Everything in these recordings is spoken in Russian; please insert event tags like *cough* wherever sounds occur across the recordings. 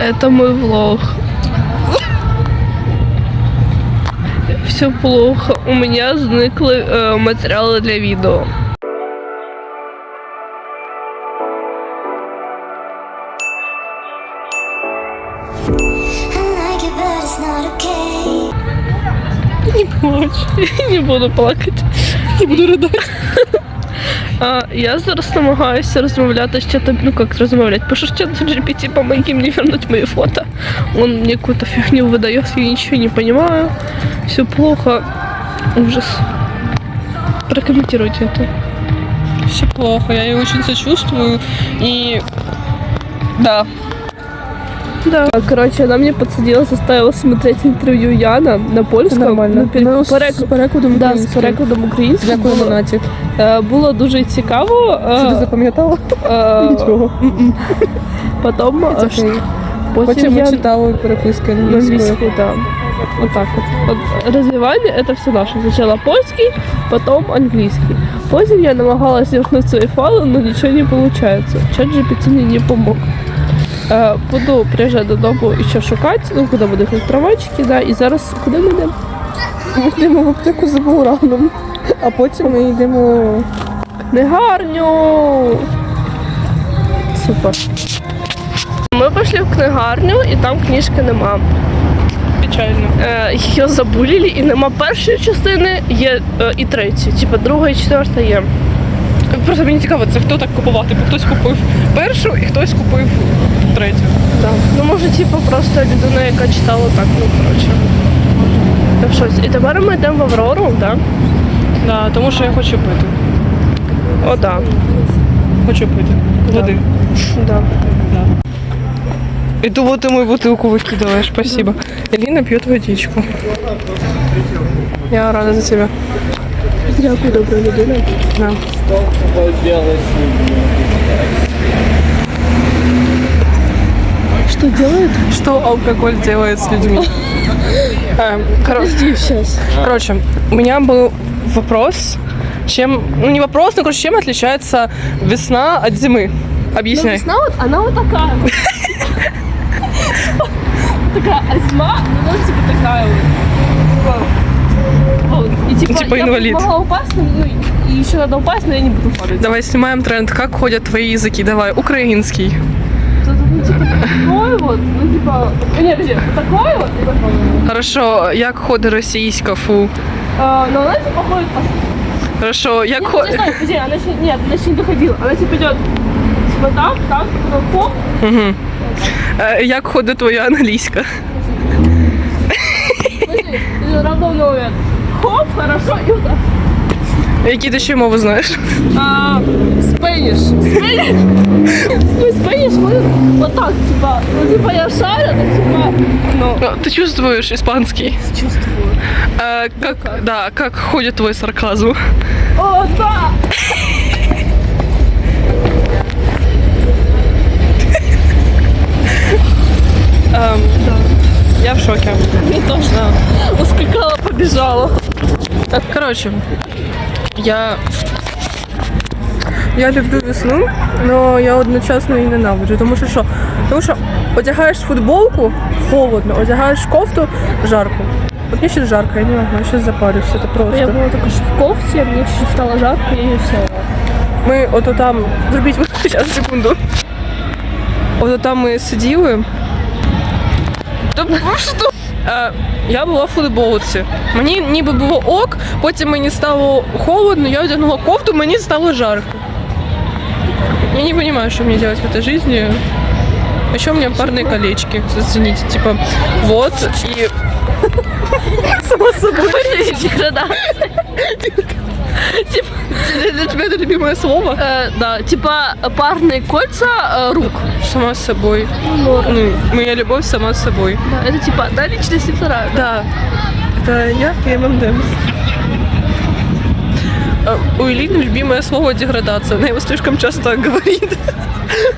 Это мой влог. Все плохо. У меня зникли е, матеріали для okay. Не плачь. *laughs* Не буду плакати. Я буду ридати. *laughs* А, я зараз намагаюся розмовляти з чатом, ну как розмовляти, пишу чат GPT, помоги мне вернуть мои фото. Он мне какую-то фигню выдает, я ничего не понимаю. Все плохо. Ужас. Прокомментируйте это. Все плохо, я ей очень сочувствую. И да, Да. Короче, она мне подсадила, заставила смотреть интервью Яна на польському. нормально. Ну, пер- Ну, з перек- перекладом Да, з українським. перекладом українською. Дякую, Було, Монатік. е, було дуже цікаво. е, Що ти запам'ятала? *laughs* е, Нічого. Потім, е, Це окей. потім Потім ми я читали переписки на англійською. английскую, да. Вот так вот. вот. Развивание это все наше. Сначала польский, потом английский. Потом я намагалась вернуть свои файлы, но ничего не получается. Чат GPT мне не помог. Е, Буду приїжджати додому і ще шукати, ну куди буде трамвайчики, да, і зараз куди ми йдемо? Ми йдемо в аптеку за Баураном, а потім ми йдемо. Книгарню! Супер. Ми пішли в книгарню і там книжки нема. Печально. Е, її забулили, і нема першої частини, є е, і третьої. Типа друга і четверта є. Просто мені цікаво, це хто так купувати? Бо хтось купив першу і хтось купив третю. Да. Ну може, типа, просто людина, яка читала так, ну коротше. Так щось. І тепер ми йдемо в Аврору, да? Да, тому що я хочу пити. О, да. Хочу пити. Води. да. И вот ты мою бутылку выкидываешь, спасибо. Элина пьет водичку. Я рада за тебя. Дякую, добра людина. Да. Що делает? Что алкоголь делает с людьми? Э, коро- сейчас. Короче, у меня был вопрос, чем, ну не вопрос, но короче, чем отличается весна от зимы? Ну, Объясняй. весна вот, она вот такая. Такая, а зима, ну, типа такая вот. Типа, Типа я инвалид. могла упасть, ну, и еще надо упасть, но я не буду падать. Давай снимаем тренд. Как ходят твои языки? Давай, украинский. Ну, типа, такой вот, ну, типа, не, подожди, такой вот и такой вот. Хорошо, як ходить російська фу? А, но она типа ходит по... Хорошо, як Нет, ходить... подожди, подожди, она еще, нет, она еще не доходила. Она типа идет, типа так, так, потом хоп, Угу. Е, як ходить твоя англійська? подожди, и рандомный момент. Хоп, хорошо, и вот так. Які ти ще мови знаєш? А, Спэниш. Спэниш. Ну, Спэниш ходит вот так, типа, ну, типа, я шарю, но, типа, ну, Ну, Ты чувствуешь испанский? чувствую. Э, как, да, как ходит твой сарказм? О, да! Эм, Я в шоке. Мне тоже. Ускакала, побежала. Так, короче, я... Я люблю весну, но я одночасно її ненавиджу. Тому що що? Тому що одягаєш футболку холодно, одягаєш кофту жарко. От мені ще жарко, я не я ще запарюся, це просто. Я только что в кофте, мне чуть-чуть стало жарко и все. Ми ото там. Зробіть зараз секунду. Ото там ми сиділи. Та що? Е, я була в футболці. Мені ніби було ок, потім мені стало холодно, я одягнула кофту, мені стало жарко. Я не понимаю, что мне делать в этой жизни. Еще у меня парные колечки, зацените. Типа, вот, и... Само собой. Деградация. *laughs* Для тебя это любимое слово? Э, да, типа парные кольца э, рук. Сама с собой. Ну, моя любовь сама с собой. Да, это типа одна личность и вторая. Да. Это я и ММДМС. У Элины любимое слово деградация. Она его слишком часто говорит.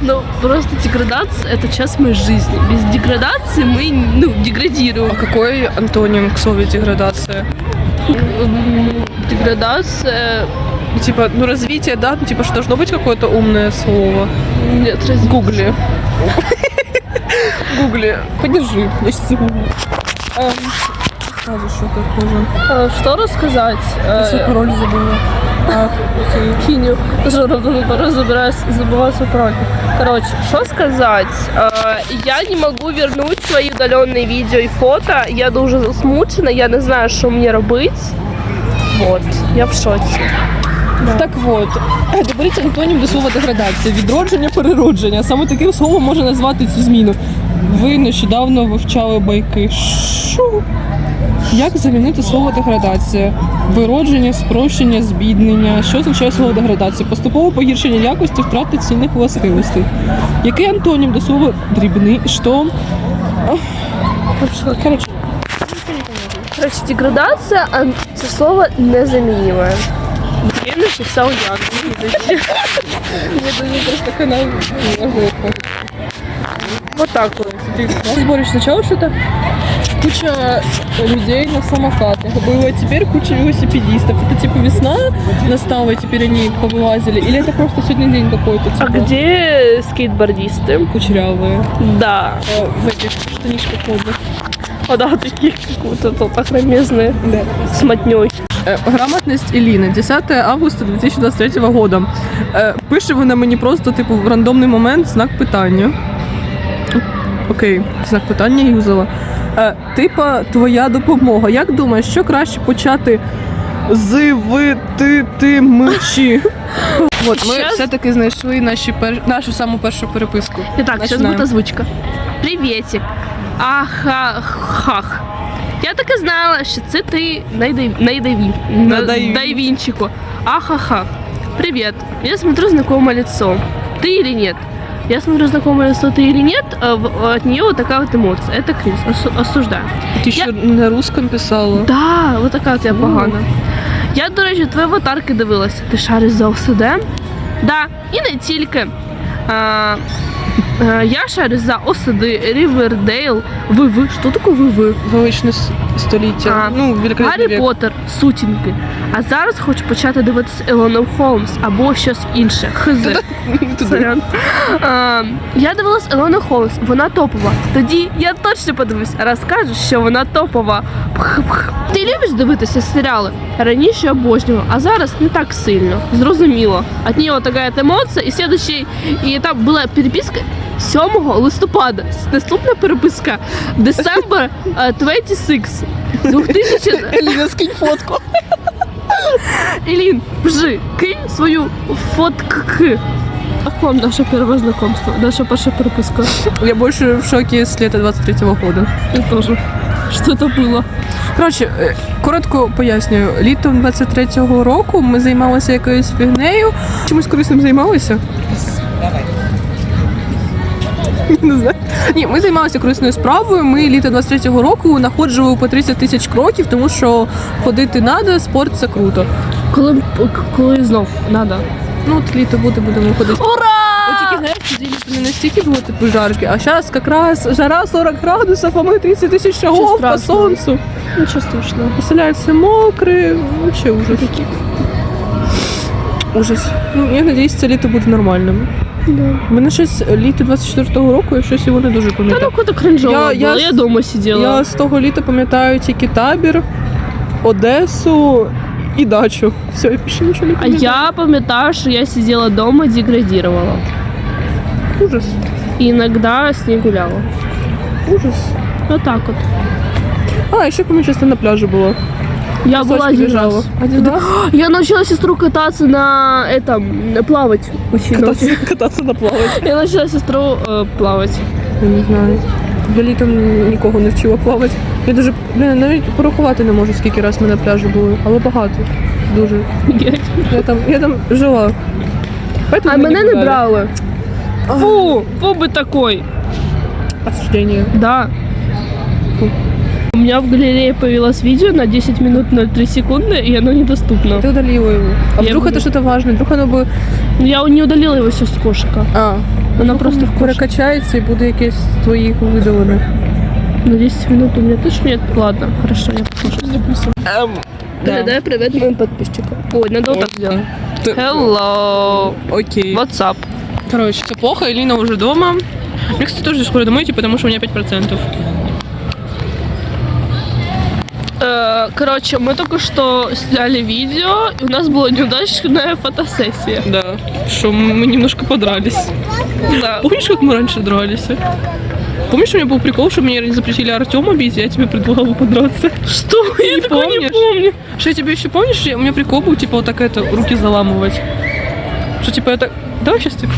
Ну, просто деградация – это часть моей жизни. Без деградации мы, ну, деградируем. А какой антоним к слову деградация? Деградация... Типа, ну развитие, да? Ну, типа, что должно быть какое-то умное слово. Нет, развитие. Гугли. *laughs* Гугли. Подержи, я сейчас загуглю. Эм, Скажи, что. Э, Что рассказать? Я свой Э, пароль забыла. *laughs* А, киню. Разбираюсь, забываю свой пароль. Короче, что сказать? Э, Я не могу вернуть свои удаленные видео и фото. Я дуже засмучена, я не знаю, що мені робити. Вот, я в шоці. Так от, доберіть антонім до слова деградація. Відродження, переродження. Саме таким словом можна назвати цю зміну. Ви нещодавно вивчали байки. Що? Як замінити слово деградація? Виродження, спрощення, збіднення. Що означає слово деградація? Поступове погіршення якості, втрати цінних властивостей. Який антонім до слова дрібний? Що? Коротше, Короче, деградация, а це слово незамінює. Я написав як. я думаю, просто канал. Вот так вот. Сборишь сначала что-то куча людей на самокатах было, теперь куча велосипедистов. Это типа весна настала, и теперь они повылазили? Или это просто сегодня день какой-то? А Типа, где скейтбордисты? Кучерявые. Да. э, в этих штанишках модных. О, да, таких как-то тут охромезные. Да. С мотней. Е, Грамотність Еліни, 10 августа 2023 года. Е, Пише вона мені просто, типу, в рандомний момент знак питання. Окей, знак питання юзала. Е, Типа, твоя допомога. Як думаєш, що краще почати з ви ти ти? *laughs* От ми Щас- все-таки знайшли наші пер... нашу саму першу переписку. Итак, сейчас Начинаем. будет озвучка. Приветик. Ахахах. Я так і знала, що це ти найдав... найдаві. Надаві. Дайвінчику. Ахахах. Привет. Я смотрю знакомое лицо. Ты или нет? Я смотрю знакомое лицо, ты или нет, а в- от нее вот такая вот эмоция. Это Крис. Осу- осуждаю. Ти Я- що на русском писала? Да, вот така от я погана. Я, до речі, твої аватарки дивилася. Ти шариш за ОСД? Да, і не тільки. А, а, я шарю за ОСД, Рівердейл, ВВ. Що таке ВВ? Величне с- століття. А, ну, великолепний Гаррі вік. Поттер, сутінки. А зараз хочу почати дивитися Елону Холмс або щось інше. Хз. Сорян. А, я дивилась Елону Холмс, вона топова. Тоді я точно подивлюсь, розкажеш, що вона топова. Пх-пх. Ти любиш дивитися серіали? Раніше обожнювала, а зараз не так сильно. Зрозуміло. От нього така от емоція, і слідущий, і там була переписка 7 листопада. Наступна переписка December е, 26. 2000... Еліна, скинь фотку. Ілін, вжи, кинь свою фотку. Как вам наше первое знакомство? Наша перша переписка? Я больше в шоке с лета 23-го года. Я тоже. Что это было? Коротше, е, коротко пояснюю. Літом 23-го року ми займалися якоюсь фігнею. Чимось корисним займалися? *laughs* Не знаю. Ні, ми займалися корисною справою. Ми літо 23-го року находжували по 30 тисяч кроків, тому що ходити треба, спорт це круто. Коли, коли знов надо. Ну, от літо буде, будемо ходити. Ура! тільки знаєш, тоді літо не настільки було типу жарке, а зараз якраз жара 40 градусів, а ми 30 тисяч шагов по сонцю. Ничего страшного. Все мокре, вообще ужас. Ужас. Ну, я надіюсь, це літо буде нормальним. Да. Мене щось літо 24-го року, я щось його не дуже Да ну пам'ятаю. кринжово Я- было. я Я, дома сидела. Я з того літа пам'ятаю тільки табір, Одесу і дачу. Все, я більше нічого не А я пам'ятаю, что я сидела дома, деградировала. Ужас. Иногда с ней гуляла. Ужас. Вот так вот. А, ще пам'ятаю, часто на пляжі було. Я была Пісочки один лежала. раз. Один раз? *gasps* Я научила сестру кататься на этом, плавать. Очень Кататися, *laughs* кататися на плавати. Я научила сестру э, плавать. Я не знаю. Я літом нікого не вчила плавати. Я дуже блін, навіть порахувати не можу, скільки раз ми на пляжі були, але багато. Дуже. Я там, я там жила. Поэтому А ми мене не гуляли. брали. Фу, фу бы такой. Осуждение. Да. У меня в галерее появилось видео на 10 минут 03 секунды, и оно недоступно. Ты удалила его. А Я вдруг буду. это что-то важное? Вдруг оно бы Я не удалила его сейчас с кошика. а, Она просто в кошек. перекачається і буде якесь з твоїх видалених. На 10 минут у меня точно нет. Ладно, хорошо, я послушаю. Передай привет моим подписчикам. Ой, надо вот так сделать. Hello. Окей. What's up? Короче, все плохо, Еліна вже вдома. Мне, кстати, тоже скоро домой идти, потому что у меня 5%. Э, Короче, мы только что сняли видео, и у нас была неудачная фотосессия. Да. Что мы немножко подрались. Да. Помнишь, как мы раньше дрались? Помнишь, у меня был прикол, что мне не запретили Артема бить, я тебе предлагала подраться? Что? Я Не такого не помнишь? помню. Что я тебе еще помнишь, у меня прикол был, типа, вот так это, руки заламывать. Что, типа, это... Давай сейчас, типа...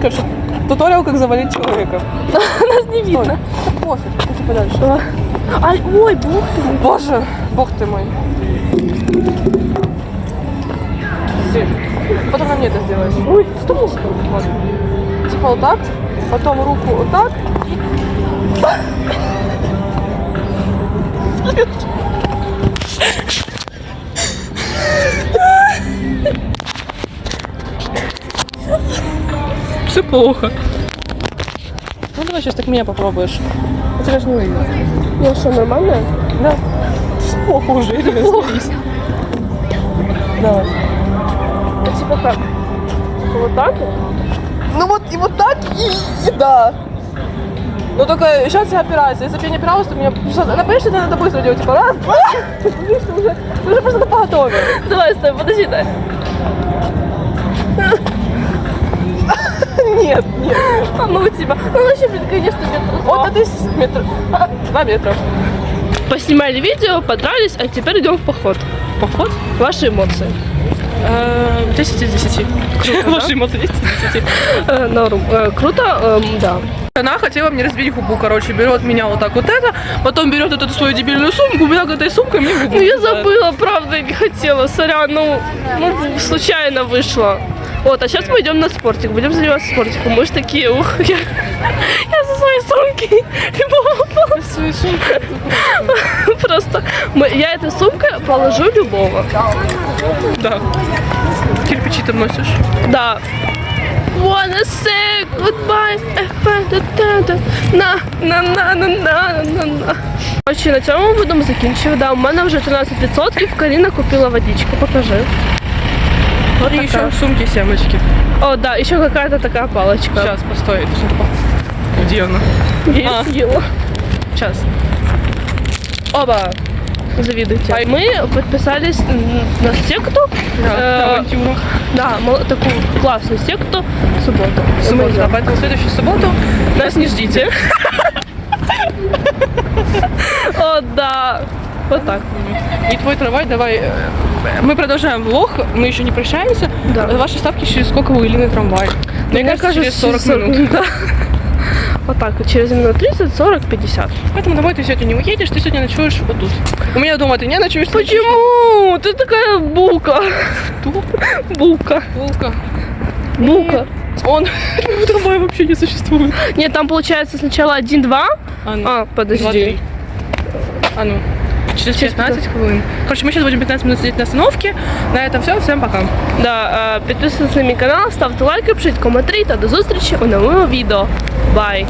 Короче, туториал, как завалить человека. *laughs* Нас не видно. Пофиг, иди подальше. Ай, ой, бог ты мой. Боже, бог ты мой. Все. Потом на мне это сделаешь. Ой, что музыка? Вот. Типа вот так, потом руку вот так. Все плохо. Ну давай сейчас так меня попробуешь. У тебя же не выйдет. Я что, нормально? Да. Плохо уже, разберись. Да. Ну, типа как? Типа вот так? Ну вот и вот так, и, и да. Ну только сейчас я опираюсь. Если бы я не опиралась, то меня, Она, понимаешь, что это надо быстро делать? Типа раз, два, *laughs* ты уже, просто на поготове. Давай, стой, подожди, да. *laughs* Нет, нет. А ну тебя. Ну вообще, мне, конечно, метр. Вот это метро. 2 метра. Поснимали видео, понравились, а теперь идем в поход. Поход? Ваши эмоции. Э, 10 из 10. Круто, Ваши эмоции 10 из 10. *laughs* Э, норм. Э, круто, эм, да. Она хотела мне разбить губу, короче, берет меня вот так вот это, потом берет вот эту свою дебильную сумку, меня к этой сумкой мне губу. Ну я забыла, правда, не хотела, сорян, ну, ну случайно вышло. Вот, а сейчас мы идем на спортик, будем заниматься спортиком, мы же такие, ух, я я со своей сумки любого Свои сумки. Просто мы, я этой сумкой положу любого. Да. Кирпичи ты носишь. Да. Wanna say goodbye. На, на, на, на, на, на, на. Короче, на цьому будемо закінчувати. Да, у мене вже 13%, Каріна купила водичку, покажи. Вот И еще в сумке семечки. О, да, еще какая-то такая палочка. Сейчас, постой. Где она? Я А. съела. Сейчас. Оба. Завидуйте. Мы подписались на секту. Да, Э, авантюру. Да, такую классную секту в субботу. В субботу, да, поэтому в следующую субботу Нас не ждите. О, да. Вот так. не твой трамвай, давай. Мы продолжаем влог, мы еще не прощаемся. Да. Ваши ставки через сколько у Илины трамвай? Мне, кажется, через 40 минут. Да. Вот так вот, через минут 30, 40, 50. Поэтому домой ты сегодня не уедешь, ты сегодня ночуешь вот тут. У меня дома ты не ночуешь. ты ночуешь Почему? Ты такая бука. тут. Бука. Булка. Бука. Он *laughs* трамвай вообще не существует. Нет, там получается сначала 1-2. А, ну, А, подожди. три. А ну. Через Через 15 хвилин. Короче, мы сейчас будем 15 минут сидеть на остановке. На этом все. Всем пока. Да, підписуйтесь на мій канал, ставте лайки, пишіть коментарі та до зустрічі у новому відео. Бай!